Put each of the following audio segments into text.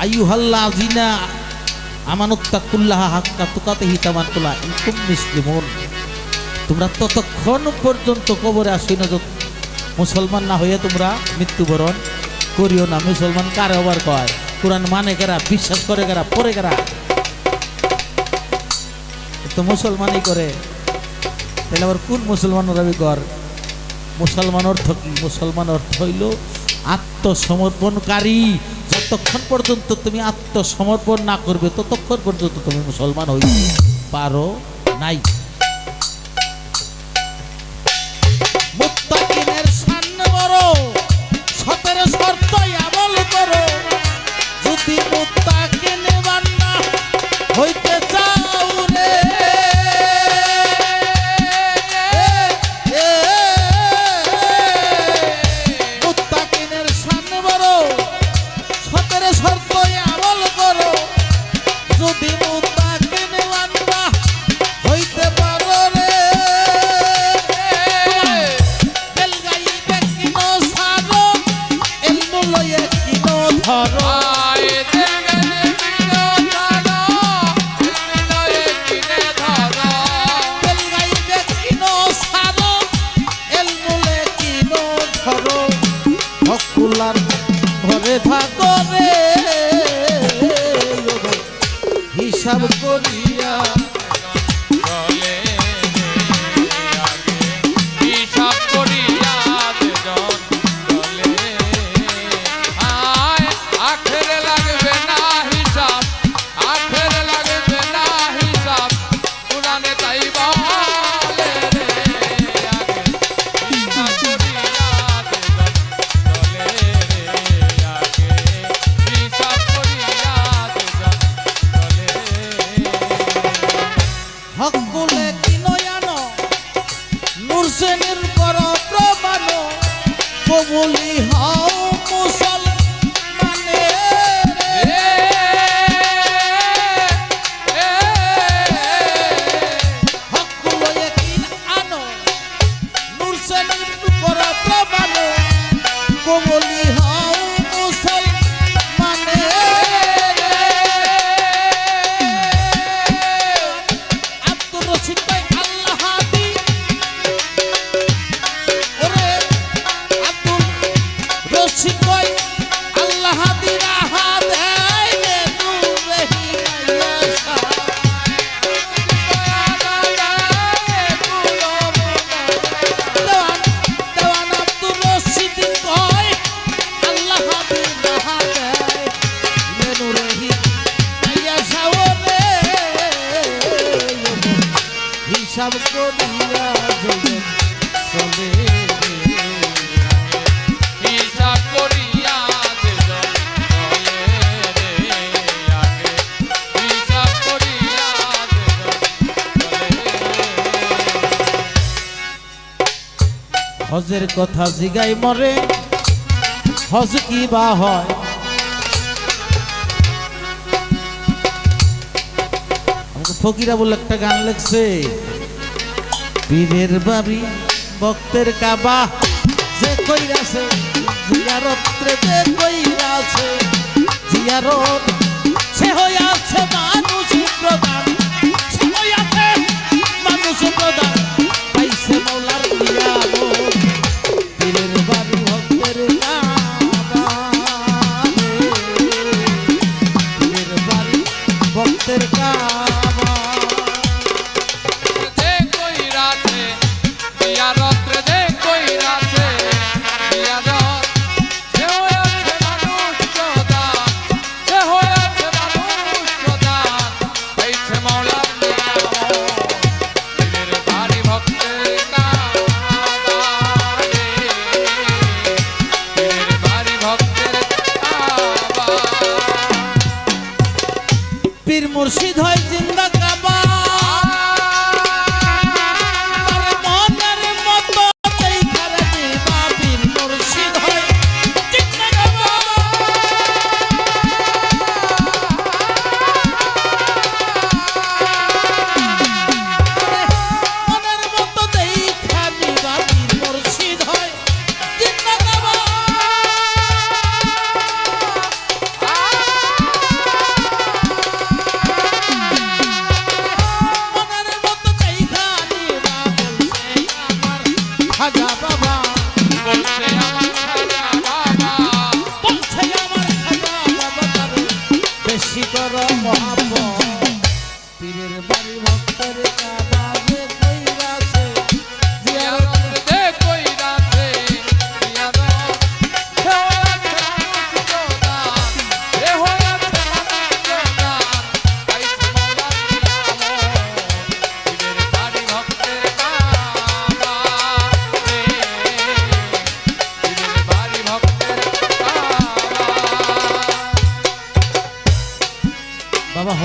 আইয়ুহাল্লা জিনা আমানুত্তাকুল্লাহ হাক্কা তুকাতে তোমরা ততক্ষণ পর্যন্ত কবরে আসি না মুসলমান না হয়ে তোমরা মৃত্যুবরণ করিও না। মুসলমান কারে আবার কয়? কোরআন মানে কারা? বিশ্বাস করে কারা? পরে কারা? তো মুসলমানই করে। তাহলে আবার কোন মুসলমান আমি কর? মুসলমান অর্থ কি? মুসলমান অর্থ হইল আত্মসমর্পণকারী। যতক্ষণ পর্যন্ত তুমি আত্মসমর্পণ না করবে ততক্ষণ পর্যন্ত তুমি মুসলমান হইতে পারো? নাই। হজের কথা জিগাই মরে, হজ কি বা হয়? ফকিরা বলে একটা গান লেগছে পীরের বাবি ভক্তের কাবা, যে কইরাছে জিয়ারত যে কইরাছে, জিয়ারত, সে হইয়াছে মানুষ প্রদান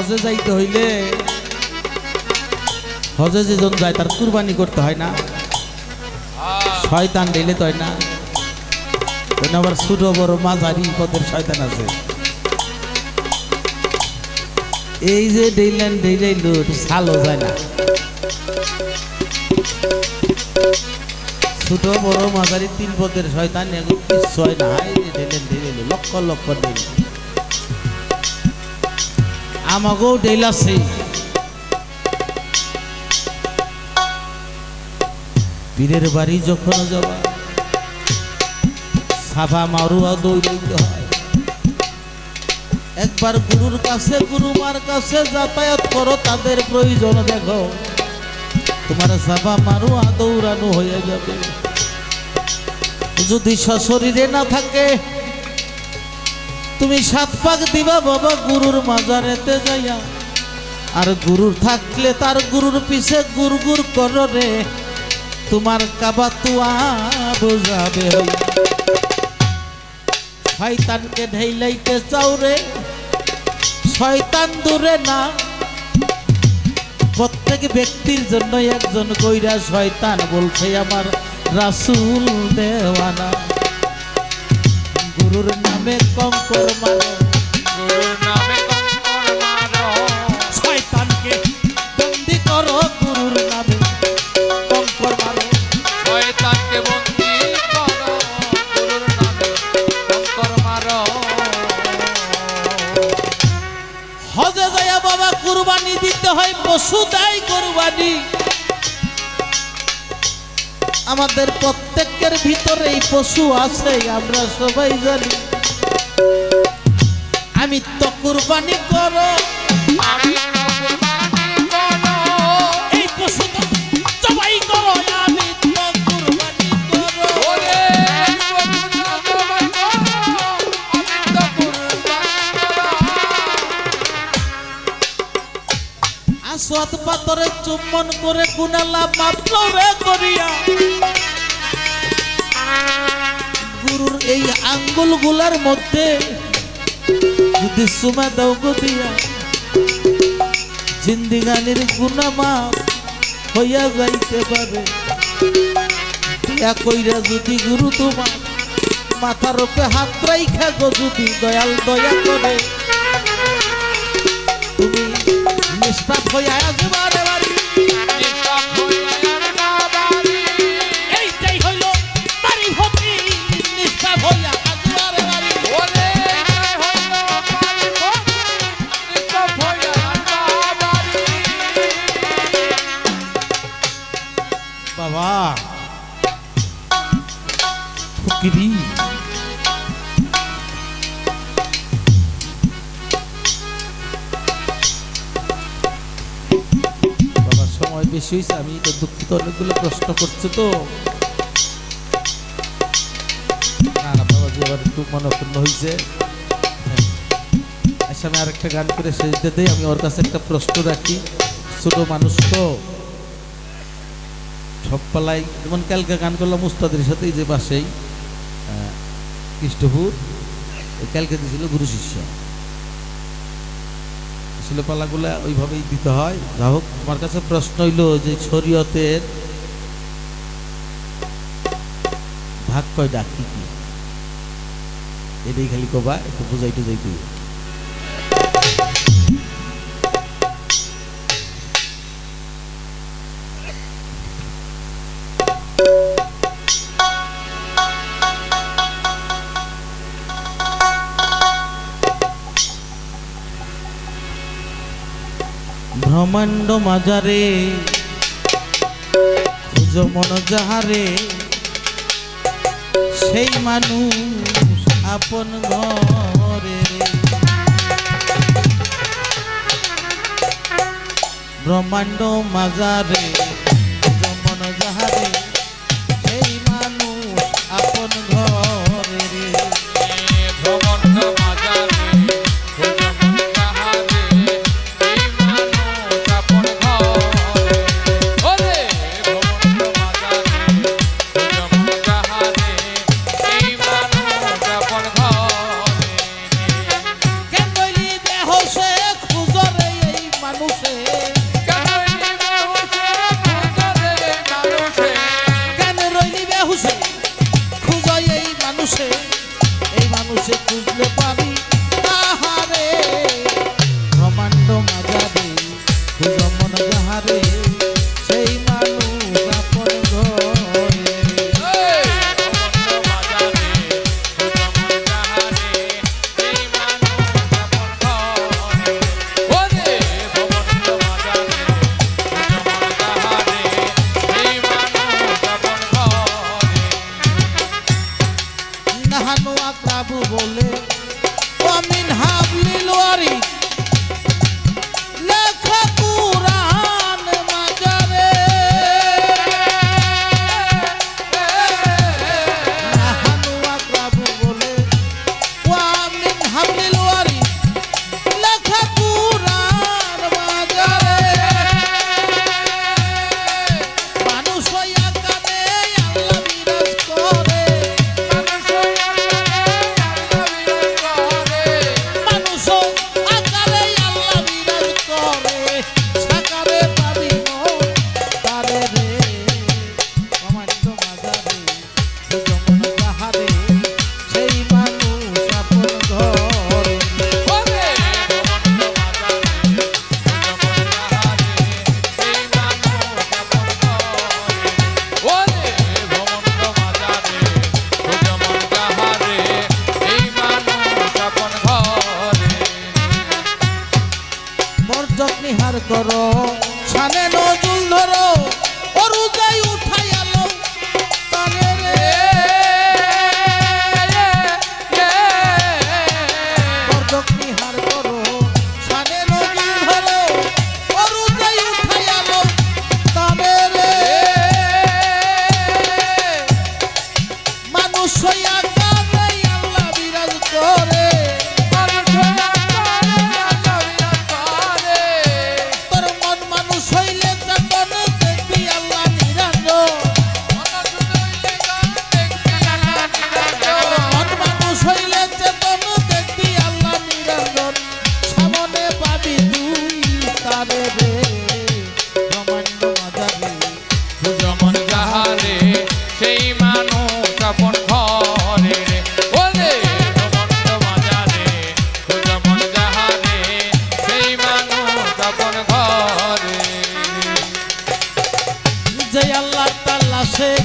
হজে যাইতে হইলে হজে যেজন যায়, তার কুরবানি করতে হয় না। শয়তান দিলে তো হয় না। আবার ছোট বড় মাঝারি পদের শয়তান আছে। এই যে ডেইলেন ডেইলাইলো সালো যায় না। ছোট বড় মাঝারি তিন পদের শয়তান, এগুলো কিচ্ছু হয় না। লক্ষ লক্ষ ডেইল আমাকেও ডেইল আছে। পীরের বাড়ি যখন যাবা সাফা মারুয়া দৌড়াইতে হয়। একবার গুরুর কাছে, গুরুমার কাছে যাতায়াত করো, তাদের প্রয়োজন দেখো। তোমার সাফা মারুয়া দৌড়ানো হয়ে যাবে। যদি সশরীরে না থাকে তুমি সাত পাক দিবা বাবা গুরুর মাজারেতে যাইয়া। আর গুরুর থাকলে তার গুরুর পিছে গুর গুর করো তোমার কাবা তুয়া বোঝাবে শয়তানকে ঢেইলাইতে চাও রে। শয়তান দূরে না। প্রত্যেক ব্যক্তির জন্য একজন কইরা শয়তান বলছে, আমার রাসূল দেওয়ানা। গুরুর নামে কঙ্কর মারো। গুরুর নামে কঙ্কর মারো শয়তানকে বন্দি করো গুরুর নামে। কঙ্কর মারো। শয়তানকে বন্দি করো গুরুর নামে। কঙ্কর মারো। হজে যায়া বাবা কুরবানি দিতে হয় পশু দেয় কুরবানি। আমাদের প্রত্যেকের ভিতরে এই পশু আছে আমরা সবাই জানি। করো। আসওয়াত পাতরে চুম্বন করে গুনালা মাত্র রে করিয়া। গুরুর এই আঙ্গুলগুলার মধ্যে যদি সুমা দাও গো দিয়া, জিন্দিগানির গুণামা মাপ হইয়া যাইতে পারে। দয়া কইরা যদি গুরু তোমার মাথার উপরে হাত রাইখা গো যদি দয়াল দয়া করে, তুমি নিষ্পাপ হইয়া আসবা অনেকগুলো প্রশ্ন করছে তো। হয়েছে আচ্ছা গান কালকে যে কালকে দিয়েছিল গুরু শিষ্য। আসলে পালাগুলা ওইভাবেই দিতে হয়। যা হোক, আমার কাছে প্রশ্ন হইল যে শরীয়তের ভাগ কয়টা কি কি? এটাই খালি কবা, একটু বুঝাই টুজাই তুই ব্রহ্মাণ্ড মাজারে মন যাহারে সেই মানুষ আপন ঘরে। ব্রহ্মাণ্ড মাজারে সানে নজুল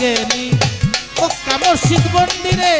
গেলি। ও কামর্শিদ মন্দিরে